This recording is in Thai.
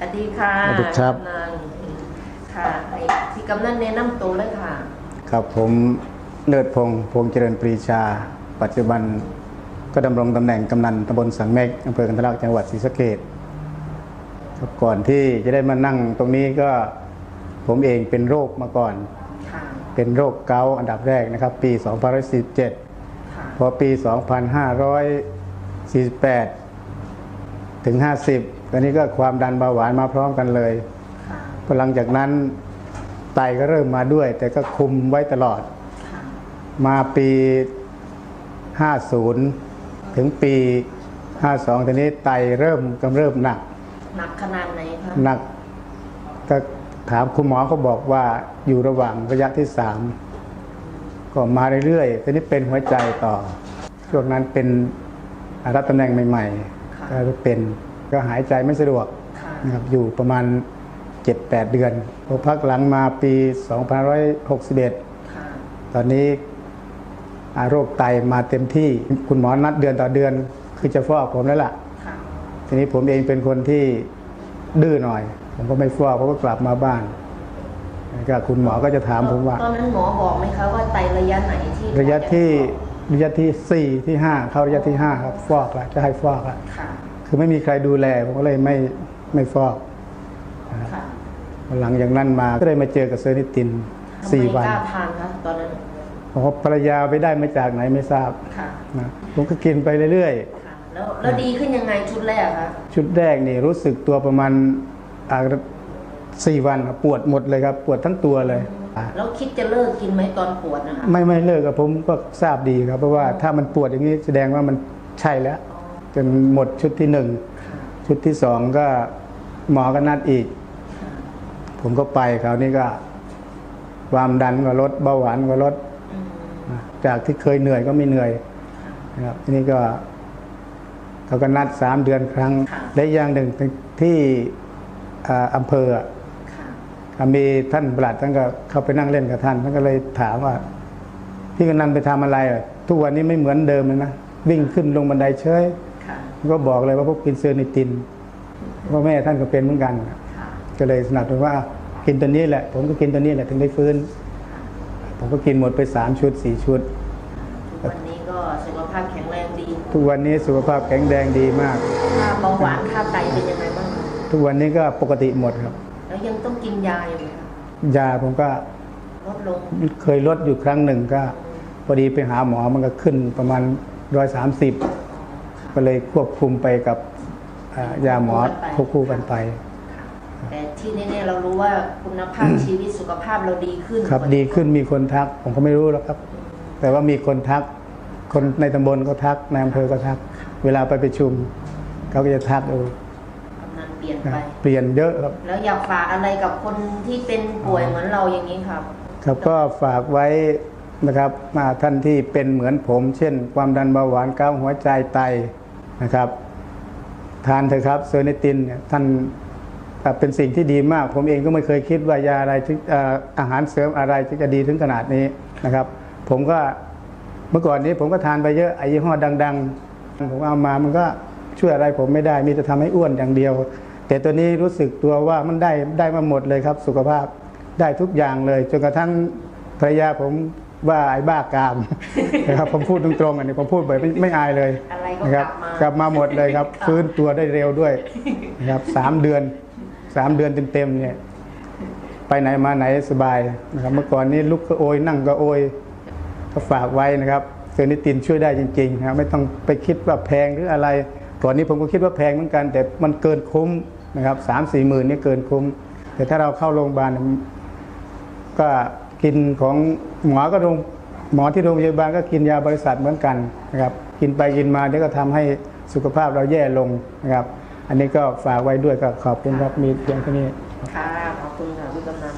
สวัสดีค่ะสวัสดีครับ กำนันค่ะให้พี่กำนันแนะนำตัวเลยค่ะ ครับผมเลิศพงษ์พงษ์เจริญปรีชา ปัจจุบันก็ดำรงตำแหน่งกำนันตำบลสังเมกอำเภอกันทะลักจังหวัดศรีสะเกษครับก่อนที่จะได้มานั่งตรงนี้ก็ผมเองเป็นโรคมาก่อน ค่ะ เป็นโรคเกาต์อันดับแรกนะครับ ปี 2547 ค่ะ พอปี 2548 ถึง 50 ตอนนี้ก็ความดันเบาหวานมาพร้อมกันเลยค่ะพอหลังจากนั้นไตก็เริ่มมาด้วย แต่ก็คุมไว้ตลอดค่ะมาปี 50 ถึงปี 52ทีนี้ไตเริ่มกำเริบหนัก หนักขนาดไหนคะหนักก็ถามคุณหมอเขาบอกว่าอยู่ระหว่างระยะที่3ก็มาเรื่อยๆทีนี้เป็นหัวใจต่อ ช่วงนั้นเป็นรับตำแหน่งใหม่ๆก็เป็น ก็หายใจไม่สะดวกค่ะนะครับอยู่ประมาณ 7-8 เดือนพอพักหลังมาปี 2561ค่ะตอนนี้อ่าโรคไตมาเต็มที่คุณหมอนัดเดือนต่อเดือน คือจะฟอกผมแล้วล่ะค่ะ ทีนี้ผมเองเป็นคนที่ดื้อหน่อย ผมก็ไม่ฟอกเพราะก็กลับมาบ้านแล้วก็คุณหมอก็จะถามผมว่า ตอนนั้นหมอบอกไหมคะว่าไตระยะไหนที่ ระยะที่ระยะที่สี่ที่ห้าเข้าระยะที่ห้าครับ ฟอกแล้วจะให้ฟอกแล้ว ค่ะคือไม่มีใครดูแลผมก็เลยไม่ไม่ฟอกค่ะหลังจากนั้นมาก็ได้มาเจอกับเซอร์นิตินทำสี่ไมวันกล้าทานคะตอนนั้นเพราะว่าภรรยาไปได้มาจากไหนไม่ทราบค่ะนะผมก็กินไปเรื่อยค่ะแล้วแล้วดีขึ้นยังไงชุดแรกคะๆชุดแรกนี่รู้สึกตัวประมาณอ่าสี่วันครับปวดหมดเลยครับ ปวดทั้งตัวเลยอะแล้วคิดจะเลิกกินไหมตอนปวดนะคะไม่ไม่เลิกกับผมก็ทราบดีครับเพราะว่าถ้ามันปวดอย่างนี้แสดงว่ามันใช่แล้วจ นหมดชุดที่หนึ่งค่ะชุดที่สองก็หมอก็นัดอีกค่ะผมก็ไปคราวนี้ก็ ความดันก็ลดเบาหวานก็ลดอืมนะจากที่เคยเหนื่อยก็ไม่เหนื่อยนะครับทีนี้ก็เขาก็นัดสามเดือนครั้งและอีกอย่างหนึ่งที่อ่าอำเภออะค่ะมีท่านปลัดท่านก็เข้าไปนั่งเล่นกับท่านท่านก็เลยถามว่าพี่กนันไปทำอะไรอะทุกวันนี้ไม่เหมือนเดิมเลยนะวิ่งขึ้นลงบันไดเฉยค่ะ ก็บอกเลยว่าพวกกินเซอร์นิตินเพราะแม่ท่านก็เป็นเหมือนกันค่ะก็เลยสนับสนุนว่ากินตัวนี้แหละ ผมก็กินตัวนี้แหละถึงได้ฟื้น ผมก็กินหมดไปสามชุดสี่ชุดทุกวันนี้ก็สุขภาพแข็งแรงดี ทุกวันนี้สุขภาพแข็งแรงดีมากค่าเบาหวานค่าไตเป็นยังไงบ้างคะทุกวันนี้ก็ปกติหมดครับ แล้วยังต้องกินยาอยู่ไหมคะยาผมก็ลดลง เคยลดอยู่ครั้งหนึ่งก็ พอดีไปหาหมอมันก็ขึ้นประมาณร้อยสามสิบ ก็เลยควบคุมไปกับอ่ายาหมอควบคู่กันไป แต่ที่แน่ๆเรารู้ว่าคุณภาพชีวิตสุขภาพเราดีขึ้น ครับดีขึ้นมีคนทัก ผมก็ไม่รู้หรอกครับ แต่ว่ามีคนทัก คนในตำบลก็ทักในอำเภอก็ทัก เวลาไปประชุมเขาก็จะทักดูกำนันเปลี่ยนนะไปเปลี่ยนเยอะครับ แล้วอยากฝากอะไรกับคนที่เป็นป่วยเหมือนเราอย่างนี้ครับ ครับก็ฝากไว้นะครับมาท่านที่เป็นเหมือนผม เช่น ความดันเบาหวานเกาต์หัวใจไต นะครับ ทานเถอะครับเซอร์เนตินเนี่ยท่านอะเป็นสิ่งที่ดีมาก ผมเองก็ไม่เคยคิดว่ายาอะไรที่อ่าอาหารเสริมอะไรที่จะดีถึงขนาดนี้นะครับ ผมก็เมื่อก่อนนี้ผมก็ทานไปเยอะไอ้ยี่ห้อดัง ๆ ผมเอามามันก็ช่วยอะไรผมไม่ได้มีแต่ทำให้อ้วนอย่างเดียว แต่ตัวนี้รู้สึกตัวว่ามันได้ได้มาหมดเลยครับ สุขภาพได้ทุกอย่างเลยจนกระทั่งภรรยาผมว่าไอ้บ้ากามนะครับผมพูดตรงๆอันนี้ผมพูดไปไม่ไม่อายเลยอะไรก็นะคกรัลับบมา กลับมาหมดเลยครับ ฟื้นตัวได้เร็วด้วยนะครับสามเดือนสามเดือนเต็มๆเนี่ย ไปไหนมาไหนสบายนะครับ เมื่อก่อนนี้ลุกก็โอย นั่งก็โอยก็ฝากไว้นะครับเซอร์นิตินช่วยได้จริงๆนะครับไม่ต้องไปคิดว่าแพงหรืออะไรก่อนนี้ผมก็คิดว่าแพงเหมือนกัน แต่มันเกินคุ้มนะครับสามสี่หมื่นนี่เกินคุ้ม แต่ถ้าเราเข้าโรงพยาบาลเนี่ยก็กินของหมอก็โรงหมอที่โรงพยาบาลก็กินยาบริษัทเหมือนกันนะครับ กินไปกินมาเนี่ยก็ทำให้สุขภาพเราแย่ลงนะครับ อันนี้ก็ฝากไว้ด้วยก็ขอบคุณครับมีเพียงแค่นี้ค่ะขอบคุณค่ะคุณกำนัน